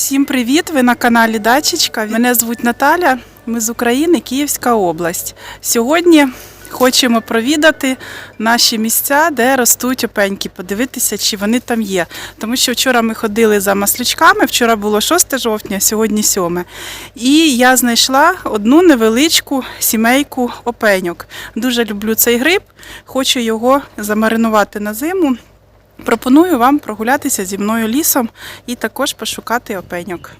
Всім привіт! Ви на каналі Дачечка. Мене звуть Наталя. Ми з України, Київська область. Сьогодні хочемо провідати наші місця, де ростуть опеньки, подивитися, чи вони там є. Тому що вчора ми ходили за маслючками. Вчора було 6 жовтня, сьогодні 7. І я знайшла одну невеличку сімейку опеньок. Дуже люблю цей гриб, хочу його замаринувати на зиму. Пропоную вам прогулятися зі мною лісом і також пошукати опеньок.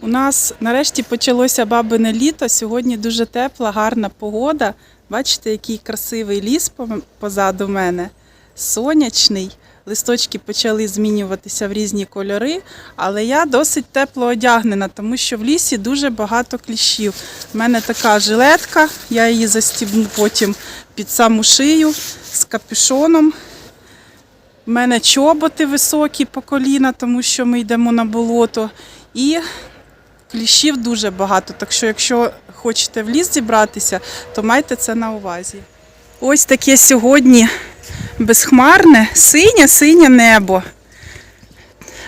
У нас нарешті почалося бабине літо. Сьогодні дуже тепла, гарна погода. Бачите, який красивий ліс позаду мене. Сонячний. Листочки почали змінюватися в різні кольори, але я досить тепло одягнена, тому що в лісі дуже багато кліщів. У мене така жилетка, я її застібну потім під саму шию з капюшоном. У мене чоботи високі по коліна, тому що ми йдемо на болото. І кліщів дуже багато. Так що, якщо хочете в ліс зібратися, то майте це на увазі. Ось таке сьогодні безхмарне, синє-синє небо.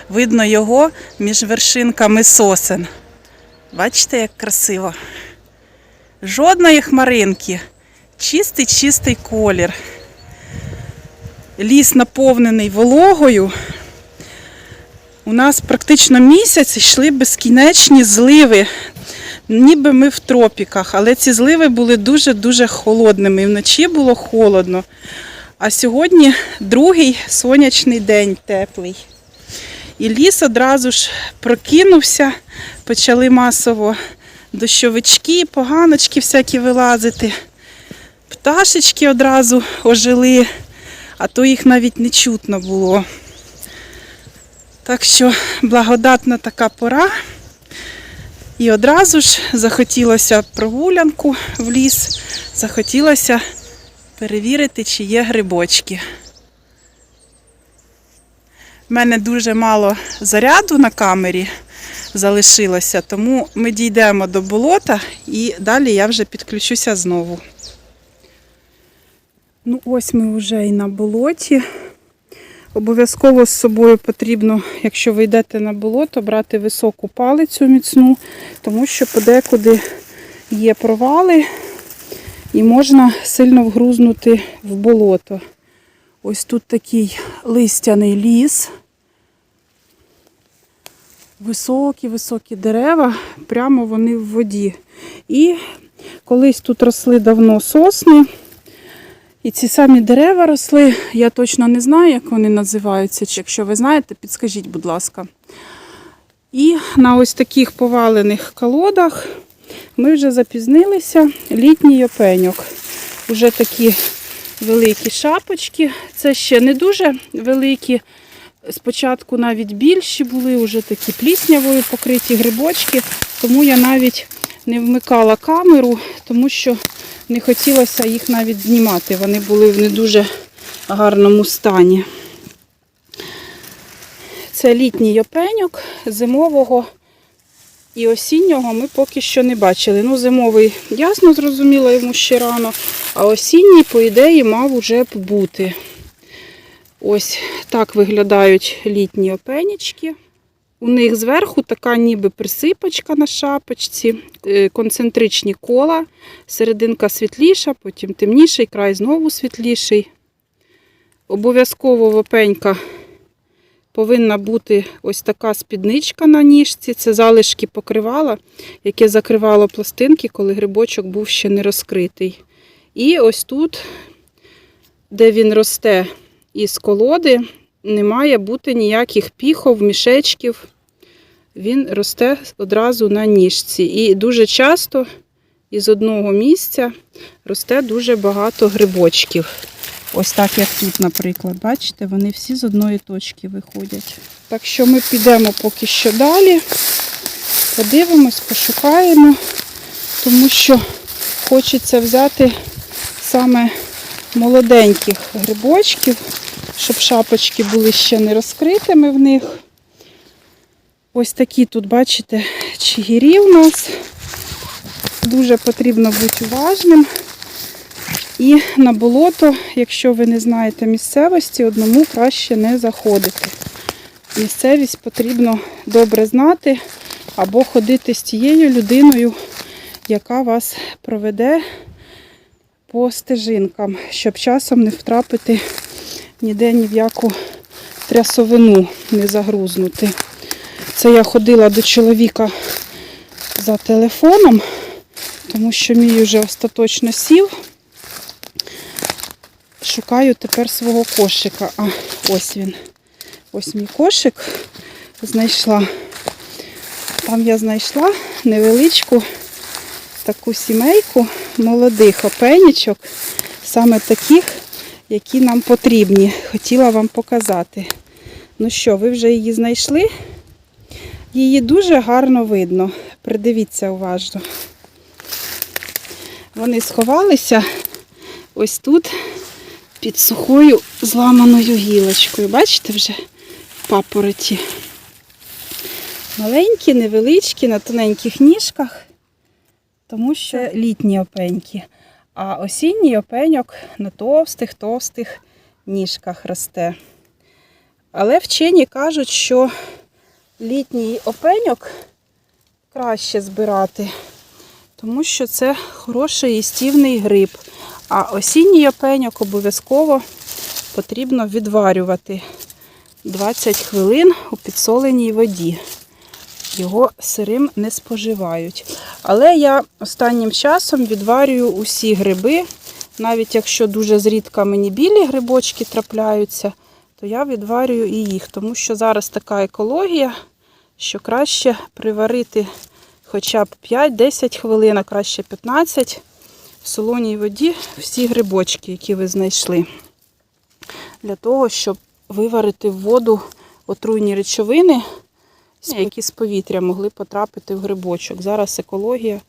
Видно його між вершинками сосен. Бачите, як красиво. Жодної хмаринки. Чистий чистий колір ліс наповнений вологою. У нас практично місяць йшли безкінечні зливи, ніби ми в тропіках, але ці зливи були дуже-дуже холодними. І вночі було холодно. А сьогодні другий сонячний день теплий. І ліс одразу ж прокинувся, почали масово дощовички, поганочки всякі вилазити. Пташечки одразу ожили а то їх навіть не чутно було. Так що благодатна така пора. І одразу ж захотілося прогулянку в ліс, захотілося перевірити, чи є грибочки. У мене дуже мало заряду на камері залишилося, тому ми дійдемо до болота і далі я вже підключуся знову. Ну, ось ми вже і на болоті. Обов'язково з собою потрібно, якщо ви йдете на болото, брати високу палицю міцну, тому що подекуди є провали і можна сильно вгрузнути в болото. Ось тут такий листяний ліс. Високі-високі дерева, прямо вони в воді. І колись тут росли давно сосни. І ці самі дерева росли, я точно не знаю, як вони називаються. Чи якщо ви знаєте, підскажіть, будь ласка. І на ось таких повалених колодах ми вже запізнилися літній опеньок. Уже такі великі шапочки. Це ще не дуже великі. Спочатку навіть більші були, вже такі пліснявою покриті грибочки, тому я навіть не вмикала камеру, тому що не хотілося їх навіть знімати. Вони були в не дуже гарному стані. Це літній опеньок, зимового і осіннього ми поки що не бачили. Ну, зимовий, ясно, зрозуміло, йому ще рано, а осінній, по ідеї, мав уже б бути. Ось так виглядають літні опенічки. У них зверху така ніби присипочка на шапочці, е, концентричні кола, серединка світліша, потім темніший, край знову світліший. Обов'язково вопенька повинна бути ось така спідничка на ніжці. Це залишки покривала, яке закривало пластинки, коли грибочок був ще не розкритий. І ось тут, де він росте із колоди, не має бути ніяких піхов, мішечків. Він росте одразу на ніжці. І дуже часто із одного місця росте дуже багато грибочків. Ось так, як тут, наприклад. Бачите, вони всі з одної точки виходять. Так що ми підемо поки що далі, подивимось, пошукаємо, тому що хочеться взяти саме молоденьких грибочків, щоб шапочки були ще не розкритими в них. Ось такі тут, бачите, чигирі у нас. Дуже потрібно бути уважним. І на болото, якщо ви не знаєте місцевості, одному краще не заходити. місцевість потрібно добре знати або ходити з тією людиною, яка вас проведе по стежинкам, щоб часом не втрапити ніде ні в яку трясовину, не загрузнути. Це я ходила до чоловіка за телефоном, тому що мій вже остаточно сів. Шукаю тепер свого кошика. А, ось він. Ось мій кошик знайшла. Там я знайшла невеличку таку сімейку молодих опенічок, саме таких, які нам потрібні. Хотіла вам показати. Ну що, ви вже її знайшли? Її дуже гарно видно. Придивіться уважно. Вони сховалися ось тут під сухою зламаною гілочкою. Бачите вже папороті? Маленькі, невеличкі, на тоненьких ніжках, тому що літні опеньки. А осінній опеньок на товстих-товстих ніжках росте. Але вчені кажуть, що літній опеньок краще збирати, тому що це хороший їстівний гриб. А осінній опеньок обов'язково потрібно відварювати 20 хвилин у підсоленій воді. Його сирим не споживають. Але я останнім часом відварюю усі гриби. Навіть якщо дуже зрідка мені білі грибочки трапляються, то я відварюю і їх, тому що зараз така екологія, що краще приварити хоча б 5-10 хвилин, а краще 15 в солоній воді всі грибочки, які ви знайшли. Для того, щоб виварити в воду отруйні речовини, які з повітря могли потрапити в грибочок. Зараз екологія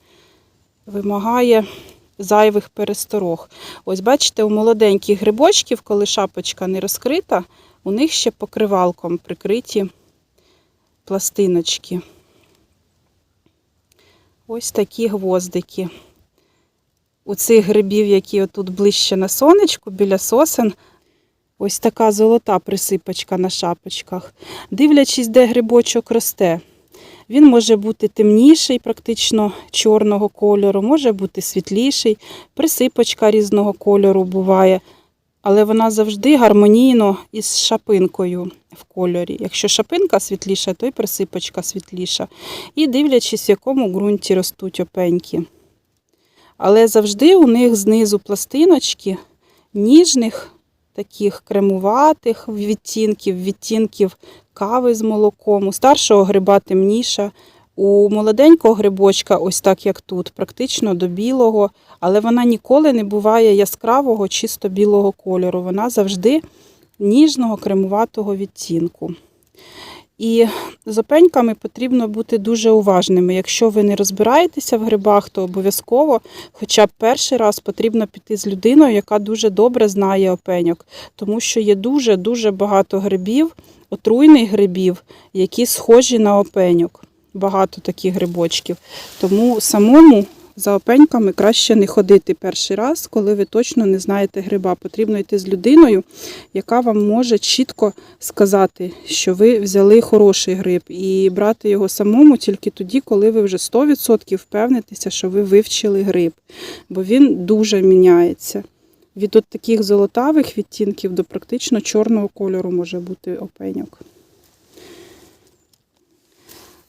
вимагає зайвих пересторог. Ось бачите, у молоденьких грибочків, коли шапочка не розкрита, у них ще покривалком прикриті пластиночки. Ось такі гвоздики. У цих грибів, які отут ближче на сонечку, біля сосен, ось така золота присипочка на шапочках. Дивлячись, де грибочок росте. Він може бути темніший, практично чорного кольору, може бути світліший, присипочка різного кольору буває, але вона завжди гармонійно із шапинкою в кольорі. Якщо шапинка світліша, то й присипочка світліша. І дивлячись, в якому ґрунті ростуть опеньки. Але завжди у них знизу пластиночки ніжних, таких кремуватих відтінків, відтінків кави з молоком. У старшого гриба темніша. У молоденького грибочка, ось так як тут, практично до білого, але вона ніколи не буває яскравого, чисто білого кольору. Вона завжди ніжного кремуватого відтінку. І з опеньками потрібно бути дуже уважними. Якщо ви не розбираєтеся в грибах, то обов'язково, хоча б перший раз потрібно піти з людиною, яка дуже добре знає опеньок, тому що є дуже-дуже багато грибів, отруйних грибів, які схожі на опеньок. Багато таких грибочків. Тому самому за опеньками краще не ходити перший раз, коли ви точно не знаєте гриба. Потрібно йти з людиною, яка вам може чітко сказати, що ви взяли хороший гриб, і брати його самому тільки тоді, коли ви вже 100% впевнитеся, що ви вивчили гриб, бо він дуже міняється. Від от таких золотавих відтінків до практично чорного кольору може бути опеньок.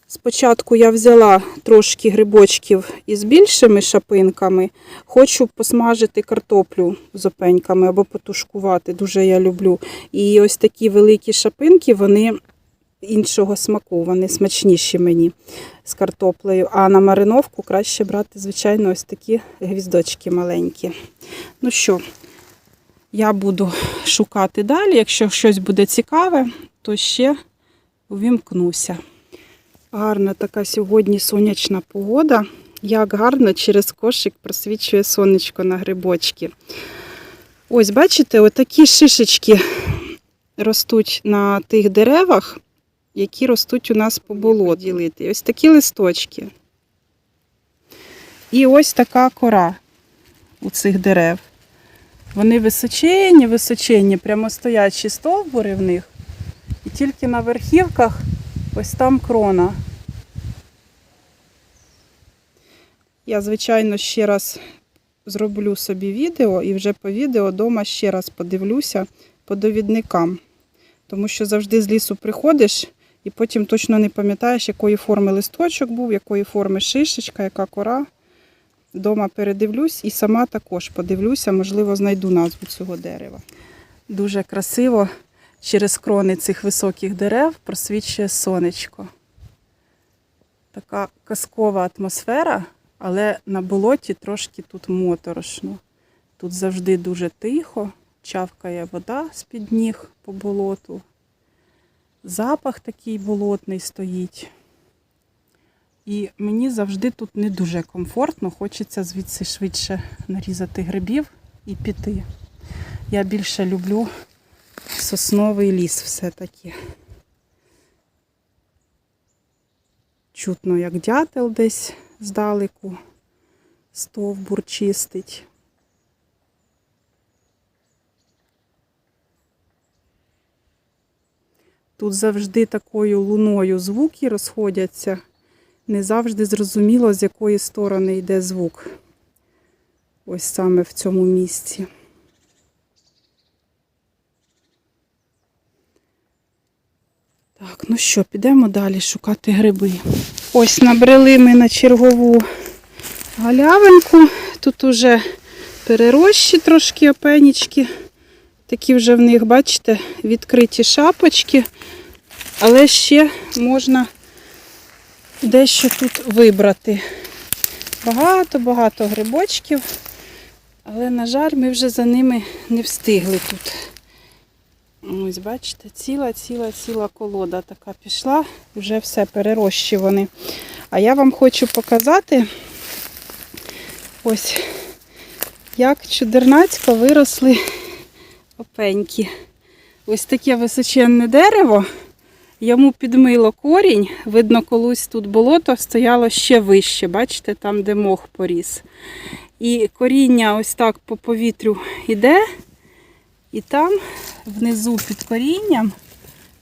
Спочатку я взяла трошки грибочків із більшими шапинками. Хочу посмажити картоплю з опеньками або потушкувати. Дуже я люблю. І ось такі великі шапинки, вони іншого смаку, вони смачніші мені з картоплею. А на мариновку краще брати, звичайно, ось такі гвіздочки маленькі. Ну що, я буду шукати далі. Якщо щось буде цікаве, то ще увімкнуся. Гарна така сьогодні сонячна погода. Як гарно через кошик просвічує сонечко на грибочки. Ось, бачите, отакі шишечки ростуть на тих деревах, які ростуть у нас по болоту. Ділити. Ось такі листочки. І ось така кора у цих дерев. Вони височенні, височенні, прямо стоячі стовбури в них. І тільки на верхівках ось там крона. Я, звичайно, ще раз зроблю собі відео і вже по відео вдома ще раз подивлюся по довідникам. Тому що завжди з лісу приходиш і потім точно не пам'ятаєш, якої форми листочок був, якої форми шишечка, яка кора. Дома передивлюсь і сама також подивлюся, можливо, знайду назву цього дерева. Дуже красиво через крони цих високих дерев просвічує сонечко. Така казкова атмосфера, але на болоті трошки тут моторошно. Тут завжди дуже тихо, чавкає вода з-під ніг по болоту. Запах такий болотний стоїть. І мені завжди тут не дуже комфортно, хочеться звідси швидше нарізати грибів і піти. Я більше люблю сосновий ліс все-таки. Чутно, як дятел десь здалеку стовбур чистить. Тут завжди такою луною звуки розходяться. Не завжди зрозуміло, з якої сторони йде звук. Ось саме в цьому місці. Так, ну що, підемо далі шукати гриби. Ось набрели ми на чергову галявинку. Тут уже перерощі трошки опенічки. Такі вже в них, бачите, відкриті шапочки. Але ще можна дещо тут вибрати. Багато-багато грибочків. Але, на жаль, ми вже за ними не встигли тут. Ось, бачите, ціла, ціла, ціла колода така пішла, вже все перерощувані. А я вам хочу показати, ось, як чудернацько виросли опеньки. Ось таке височенне дерево. Йому підмило корінь. Видно, колись тут болото стояло ще вище. Бачите, там, де мох поріс. І коріння ось так по повітрю йде. І там внизу під корінням,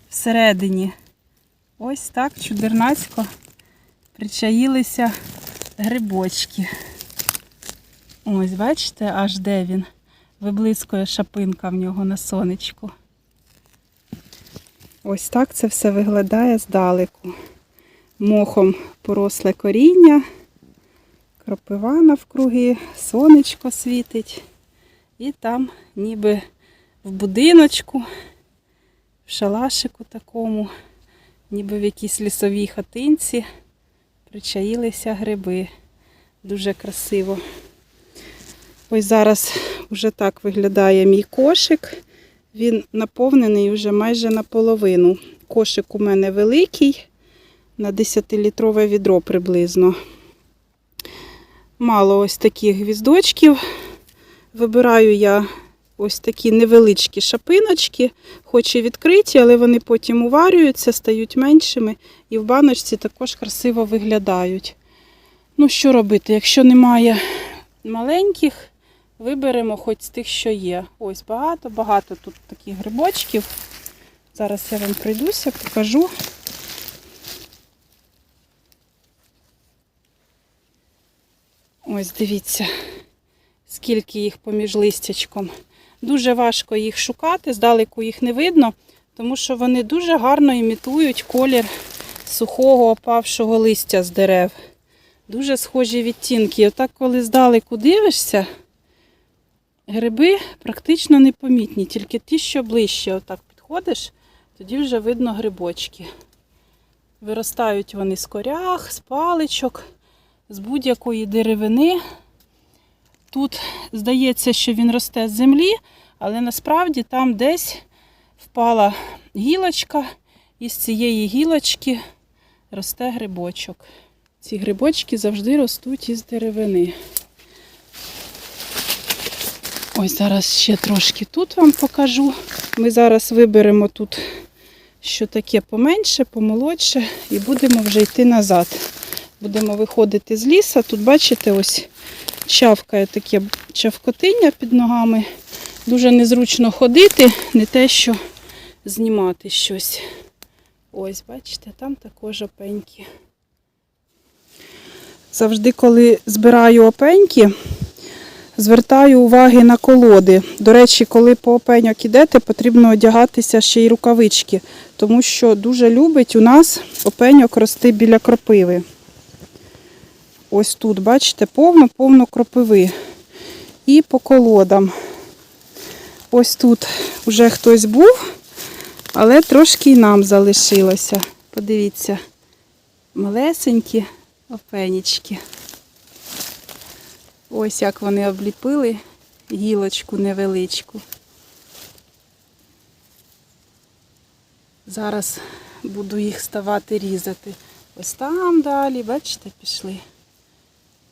всередині, ось так чудернацько причаїлися грибочки. Ось, бачите, аж де він. Виблискує шапинка в нього на сонечку. Ось так це все виглядає здалеку. Мохом поросле коріння, кропива навкруги, сонечко світить. І там ніби в будиночку, в шалашику такому, ніби в якійсь лісовій хатинці причаїлися гриби. Дуже красиво. Ось зараз вже так виглядає мій кошик. Він наповнений вже майже наполовину. Кошик у мене великий, на 10-літрове відро приблизно. Мало ось таких гвіздочків. Вибираю я ось такі невеличкі шапиночки, хоч і відкриті, але вони потім уварюються, стають меншими і в баночці також красиво виглядають. Ну, що робити, якщо немає маленьких, виберемо хоч з тих, що є. Ось багато-багато тут таких грибочків. Зараз я вам пройдуся, покажу. Ось дивіться, скільки їх поміж листячком. Дуже важко їх шукати, здалеку їх не видно, тому що вони дуже гарно імітують колір сухого опавшого листя з дерев. Дуже схожі відтінки. Отак, коли здалеку дивишся, гриби практично непомітні, тільки ті, що ближче отак підходиш, тоді вже видно грибочки. Виростають вони з корях, з паличок, з будь-якої деревини. Тут здається, що він росте з землі, але насправді там десь впала гілочка, і з цієї гілочки росте грибочок. Ці грибочки завжди ростуть із деревини. Ось зараз ще трошки тут вам покажу. Ми зараз виберемо тут, що таке поменше, помолодше, і будемо вже йти назад. Будемо виходити з ліса. Тут, бачите, ось чавкає таке чавкотиння під ногами. Дуже незручно ходити, не те, що знімати щось. Ось, бачите, там також опеньки. Завжди, коли збираю опеньки, звертаю уваги на колоди. До речі, коли по опеньок ідете, потрібно одягатися ще й рукавички, тому що дуже любить у нас опеньок рости біля кропиви. Ось тут, бачите, повно-повно кропиви. І по колодам. Ось тут вже хтось був, але трошки і нам залишилося. Подивіться, малесенькі опенічки. Ось як вони обліпили гілочку невеличку. Зараз буду їх ставати різати. Ось там далі, бачите, пішли.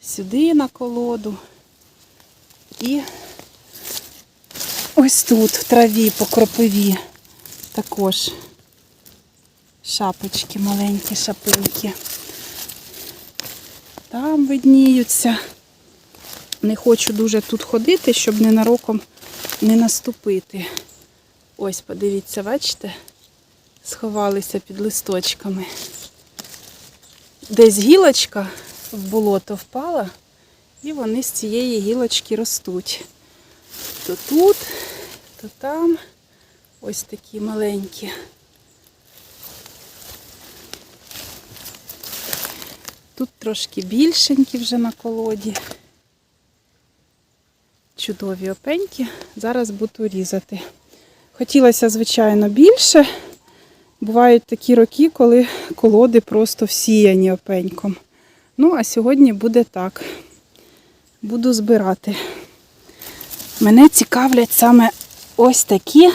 Сюди на колоду. І ось тут, в траві по кропиві, також шапочки, маленькі шапинки. Там видніються. Не хочу дуже тут ходити, щоб ненароком не наступити. Ось, подивіться, бачите? Сховалися під листочками. Десь гілочка в болото впала, і вони з цієї гілочки ростуть. То тут, то там ось такі маленькі. Тут трошки більшенькі вже на колоді. Чудові опеньки. Зараз буду різати. Хотілося, звичайно, більше. Бувають такі роки, коли колоди просто всіяні опеньком. Ну, а сьогодні буде так. Буду збирати. Мене цікавлять саме ось такі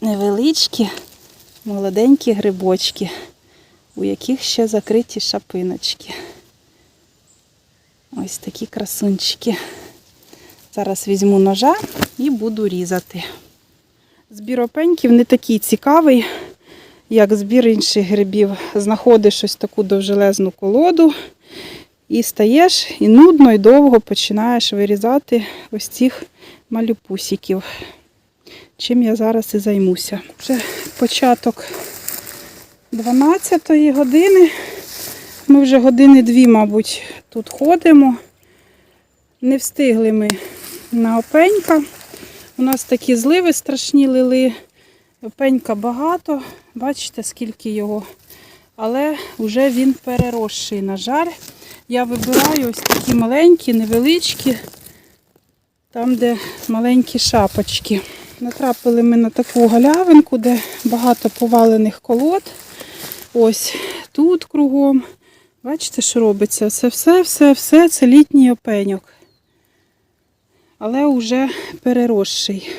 невеличкі, молоденькі грибочки, у яких ще закриті шапиночки. Ось такі красунчики. Зараз візьму ножа і буду різати. Збір опеньків не такий цікавий, як збір інших грибів. Знаходиш ось таку довжелезну колоду і стаєш і нудно і довго починаєш вирізати ось цих малюпусиків. Чим я зараз і займуся. Вже початок 12-ї години. Ми вже години дві, мабуть, тут ходимо. Не встигли ми на опенька. У нас такі зливи страшні лили. Опенька багато. Бачите, скільки його. Але вже він переросший, на жаль. Я вибираю ось такі маленькі, невеличкі, там, де маленькі шапочки. Натрапили ми на таку галявинку, де багато повалених колод. Ось тут кругом. Бачите, що робиться? Це все, все, все це літній опеньок. Але вже переросший.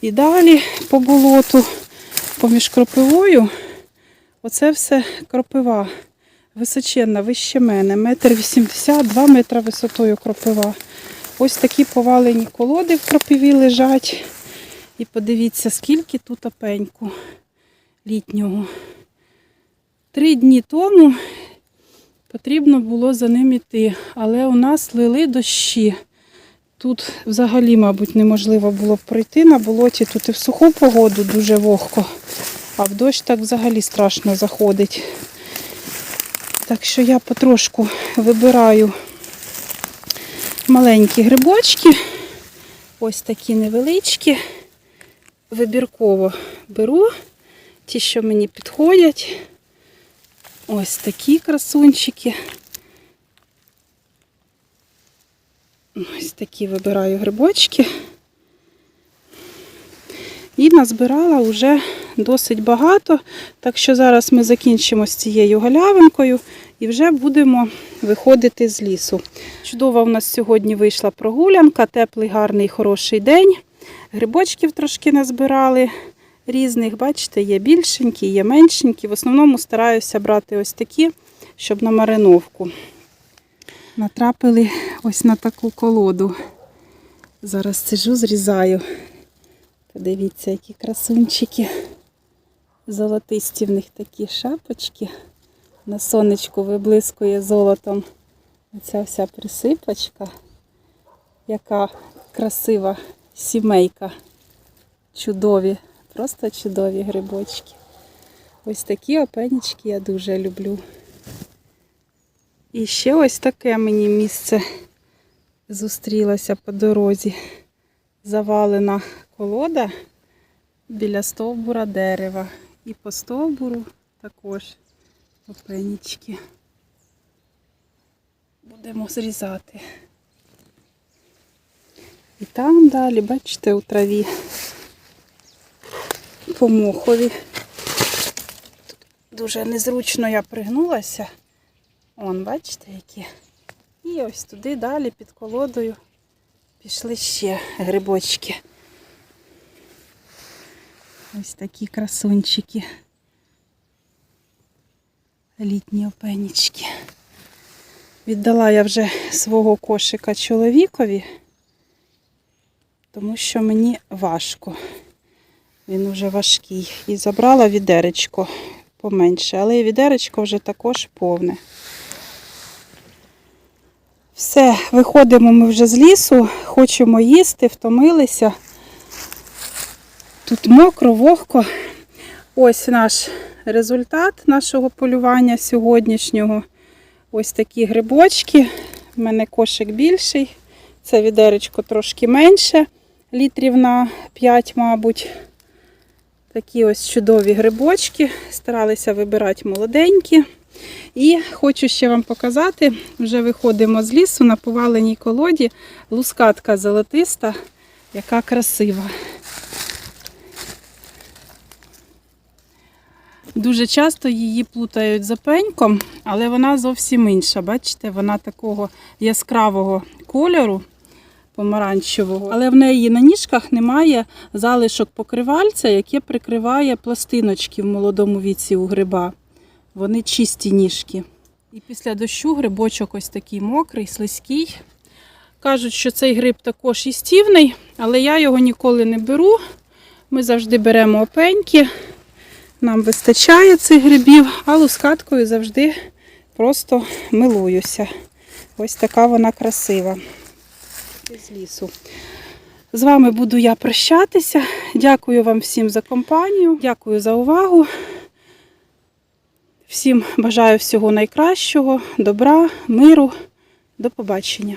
І далі по болоту, поміж кропивою, оце все кропива. Височенна, вище мене, метр вісімдесят, два метри висотою кропива. Ось такі повалені колоди в кропиві лежать. І подивіться, скільки тут опеньку літнього. Три дні тому потрібно було за ним іти, але у нас лили дощі. Тут взагалі, мабуть, неможливо було пройти на болоті. Тут і в суху погоду дуже вогко, а в дощ так взагалі страшно заходить. Так що я потрошку вибираю маленькі грибочки, ось такі невеличкі. Вибірково беру ті, що мені підходять. Ось такі красунчики. Ось такі вибираю грибочки. І назбирала вже досить багато. Так що зараз ми закінчимо з цією галявинкою і вже будемо виходити з лісу. Чудова у нас сьогодні вийшла прогулянка, теплий, гарний, хороший день. Грибочків трошки назбирали різних, бачите, є більшенькі, є меншенькі. В основному стараюся брати ось такі, щоб на мариновку. Натрапили ось на таку колоду. Зараз сижу, зрізаю. Подивіться, які красунчики. Золотисті в них такі шапочки. На сонечку виблискує золотом. Оця вся присипочка. Яка красива сімейка. Чудові Просто чудові грибочки. Ось такі опенічки я дуже люблю. І ще ось таке мені місце зустрілося по дорозі. Завалена колода біля стовбура дерева. І по стовбуру також опенічки. Будемо зрізати. І там далі, бачите, у траві по мохові. Тут дуже незручно я пригнулася. Вон, бачите, які. І ось туди далі під колодою пішли ще грибочки. Ось такі красунчики. Літні опенічки. Віддала я вже свого кошика чоловікові, тому що мені важко. Він вже важкий. І забрала відеречко поменше, але і відеречко вже також повне. Все, виходимо ми вже з лісу, хочемо їсти, втомилися. Тут мокро, вогко. Ось наш результат нашого полювання сьогоднішнього. Ось такі грибочки. У мене кошик більший. Це відеречко трошки менше, літрів на 5, мабуть. Такі ось чудові грибочки. Старалися вибирати молоденькі. І хочу ще вам показати, вже виходимо з лісу на поваленій колоді. Лускатка золотиста, яка красива. Дуже часто її плутають за пеньком, але вона зовсім інша. Бачите, вона такого яскравого кольору, помаранчевого. Але в неї на ніжках немає залишок покривальця, яке прикриває пластиночки в молодому віці у гриба. Вони чисті ніжки. І після дощу грибочок ось такий мокрий, слизький. Кажуть, що цей гриб також їстівний, але я його ніколи не беру. Ми завжди беремо опеньки. Нам вистачає цих грибів, а лускаткою завжди просто милуюся. Ось така вона красива. З лісу. З вами буду я прощатися. Дякую вам всім за компанію. Дякую за увагу. Всім бажаю всього найкращого, добра, миру. До побачення.